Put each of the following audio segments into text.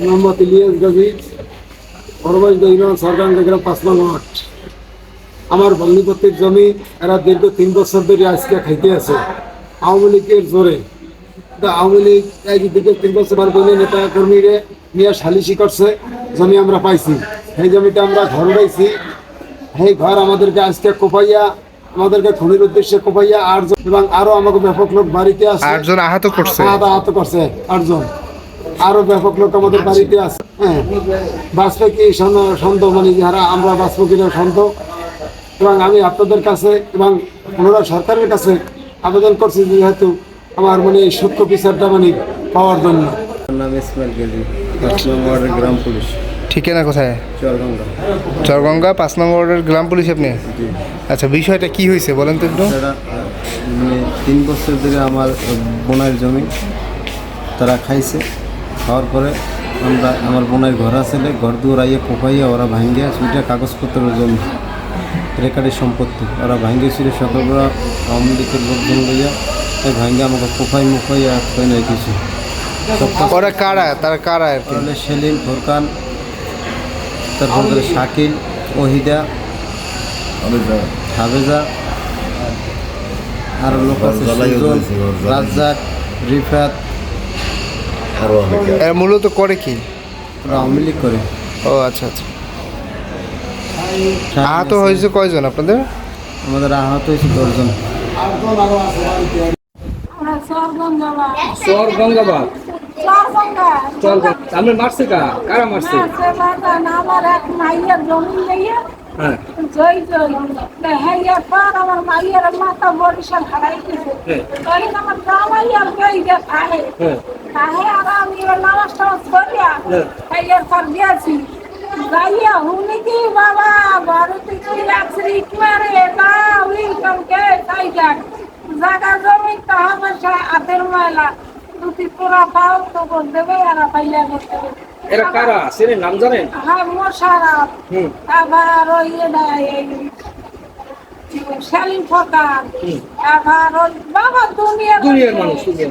Mohammad Ilyas Gazi Borobaj union সরকার গ্রাম পাঁচ নং ওয়ার্ড আমার বন্দিপত্তির জমি এরা দীর্ঘ তিন বছর ধরে আজকে খাইতে আছে। আওয়ামী লীগের জোরে। তা আওয়ামী লীগ এই যে দীর্ঘ তিন বছর বলে নেতা কর্মীরে নিয়ে সালিশি করছে জমি আমরা পাইছি। সেই জমিটা আমরা ঘর পাইছি সেই ঘর আমাদেরকে আজকে কোপাইয়া আমাদেরকে খুনির উদ্দেশ্যে কোপাইয়া আটজন এবং আরও আমাকে ব্যাপক লোক বাড়িতে আছে। আটজন আহত করছে। আহত করছে আটজন। আরও ব্যাপক লোক আমাদের বাড়িতে আছে। হ্যাঁ। বাঁচবে কি সন- সন্দেহ? মানে যারা আমরা বাঁচবো কিনা সন্দেহ? এবং আমি আপনাদের কাছে এবং ওনারা সরকারের কাছে আবেদন করছি যেহেতু আমার মানে এই সূক্ষ্ম বিচারটা মানে পাওয়ার জন্য। নাম ইসমাইল গেজি পাঁচ নম্বর গ্রাম পুলিশ। ঠিকানা কোথায়? চরগঙ্গা। চরগঙ্গা পাঁচ নম্বর গ্রাম পুলিশ আপনি? আচ্ছা বিষয়টা কি হয়েছে বলেন তো একটু? মানে তিন বছর ধরে আমার বোনের জমি তারা খাইছে। খাওয়ার পরে আমরা আমার বোনের ঘর আসলে ঘর দুয়ার আইয়ে কোপাইয়া ওরা ভাঙ্গে সুইটা কাগজপত্র জমি রেকার্ডের সম্পত্তি ওরা ভাঙ্গে ছিল সকালবেলা আওয়ামী লীগের লোকজন লইয়া তাই ভাঙ্গে আমাকে কোপাই মুখাইয়া হয় না কিছু। ওরা কারা? তারা কারা আর তাহলে সেলিম ফোরকান তারপরে শাকিল ওহিদা হাবেজা। আর লোক আছে রাজ্জাক রিফাত এরা মূলত করে কি? আওয়ামী লীগ করে। ও আচ্ছা আচ্ছা। আহত হয়েছে কয়জন আপনাদের? আমাদের আহত হয়েছে দশজন। চর গঙ্গাবাদ চর আমরা মারছে কা? কারা মারছে? আমার এক মাইয়ের জমি নিয়ে হ্যাঁ। আমার মাইয়ের মাথা বরিশাল হ্যাঁ। আমার হ্যাঁ। আর আমি এবার নামাজ টামাজ করিয়া হ্যাঁ। হেয়ার পর হুনি কি বাবা? ভারতে কি রাখছি মারে? না উইলকাম কে তাই যাক জায়গা জমি টাকা পয়সা হাতের ময়লা। দুটি পুরা পাও তো দেবে আর পাইয়া করতে এরা কারা? সেরে নাম জানেন? হ্যাঁ মোশারফ। আবার ওই ইয়েটা, এই শালীন হুম। আবার বাবা দুনিয়ার দুনিয়ার মানুষ, দুনিয়ার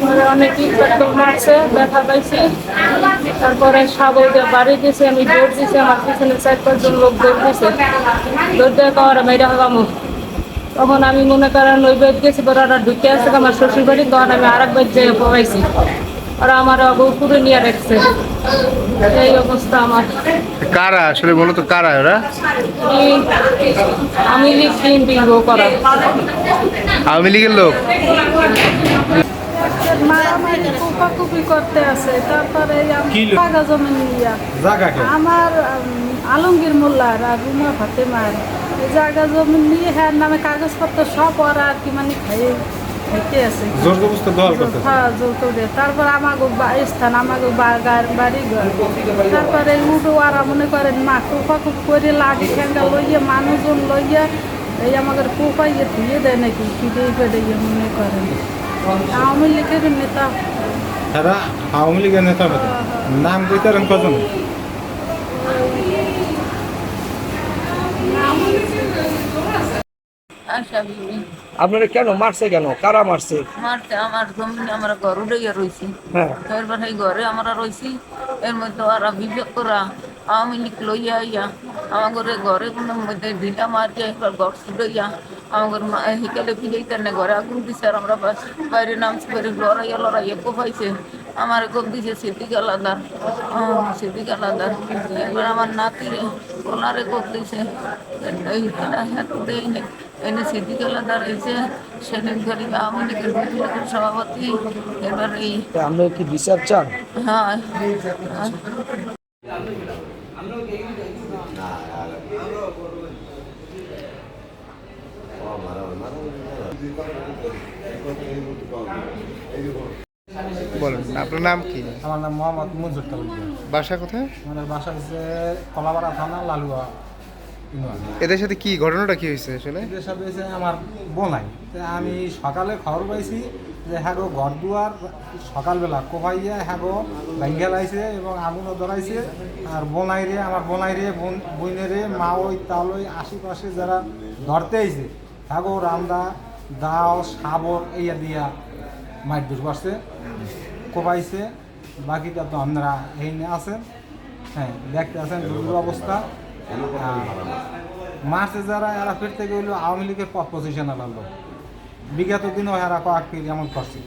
পরে অনেক ইনফেক্টর মারছে ব্যথা পাইছি। তারপরে সাবলকে বাড়ি দিয়েছে আমি দৌড় দিয়েছি আমার পিছনে চার পাঁচজন লোক দৌড় দিয়েছে দৌড় কামার মেয়েরা হবামো তখন আমি মনে করেন ওই বেদ গেছি পরে ওরা ঢুকে আসছে আমার শ্বশুর বাড়ি তখন আমি আর এক বেদ যেয়ে পড়াইছি ওরা আমার উপরে নিয়ে রাখছে। এই অবস্থা আমার। কারা আসলে মূলত কারা ওরা? আমি লিখ করা। আওয়ামী লীগের লোক। করতে আছে তারপরে জায়গা জমি নিয়া। আমার আলমগীর মোল্লার আর রুমা ফাতেমার এই জায়গা জমি নিয়ে হ্যাঁ নামে কাগজপত্র সব ওরা আর কি মানে খাই আছে। হ্যাঁ তারপর আমাকে স্থান আমাকে বাড়ি ঘর তারপরে উঠো আর মনে করেন মা কুপা কুপ করে লাঠি ঠেঙ্গা লইয়া মানুষজন লইয়া এই আমাদের কুপাইয়ে ধুয়ে দেয় নাকি? কি দিয়ে পেটে মনে করেন। আওয়ামী লীগের নেতা। তারা আওয়ামী লীগের নেতা হতে নাম কইতারেন কজন? আপনারা কেন মারছে কেন? কারা মারছে? মারতে আমার জমিনে আমরা ঘর উড়াইয়া রয়েছি হ্যাঁ। এরপর এই ঘরে আমরা রয়েছি এর মধ্যে ওরা বিবেক করা আওয়ামী লীগ লইয়া আইয়া আমাদের ঘরে কোনো মধ্যে ঢিলা মারিয়া এবার ঘর ছুটাইয়া আমাদের হিকালে ফিরাইতে না ঘরে আগুন দিছে আর আমরা বাইরে নামছি বাইরে লড়াইয়া লড়াইয়া কোপাইছে। আমার কোপ দিছে সিদ্দিক আলাদার সিদ্দিক আলাদার এবার আমার নাতিরে ওনারে দিছে। এই হাত দেয় না এনে সিদ্দিক আলাদার এসে সেদিন ধরে আওয়ামী লীগের সভাপতি। এবার এই আমরা কি বিচার চান? হ্যাঁ। বলেন আপনার নাম কি? আমার নাম মোহাম্মদ মঞ্জুর তালুকদার। বাসা কোথায়? আমাদের বাসা হচ্ছে কলাপাড়া থানা লালুয়া এদের সাথে কি ঘটনাটা কি হয়েছে আসলে? এদের সাথে হচ্ছে আমার বোনাই আমি সকালে খবর পাইছি যে হ্যাঁ গো ঘর দুয়ার সকালবেলা কোপাইয়া হ্যাঁ গো ভেঙ্গে লাইছে এবং আগুনও ধরাইছে। আর বোনাই রে আমার বোনাই রে বোন বইনেরে মা ওই তালই আশেপাশে যারা ধরতে আইছে হ্যাঁ গো রান্দা দাও সাবর, এইয়া দিয়া মাইট দুষ করছে কোপাইছে, বাকিটা তো আপনারা এই নিয়ে আছেন। হ্যাঁ দেখতে আছেন দুর্বল অবস্থা। মার্চে যারা, এরা ফিরতে গেল আওয়ামী লীগের পথ পজিশন লাগল। বিগত দিনও এরা কয়েকটি এমন করছে।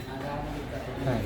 হ্যাঁ।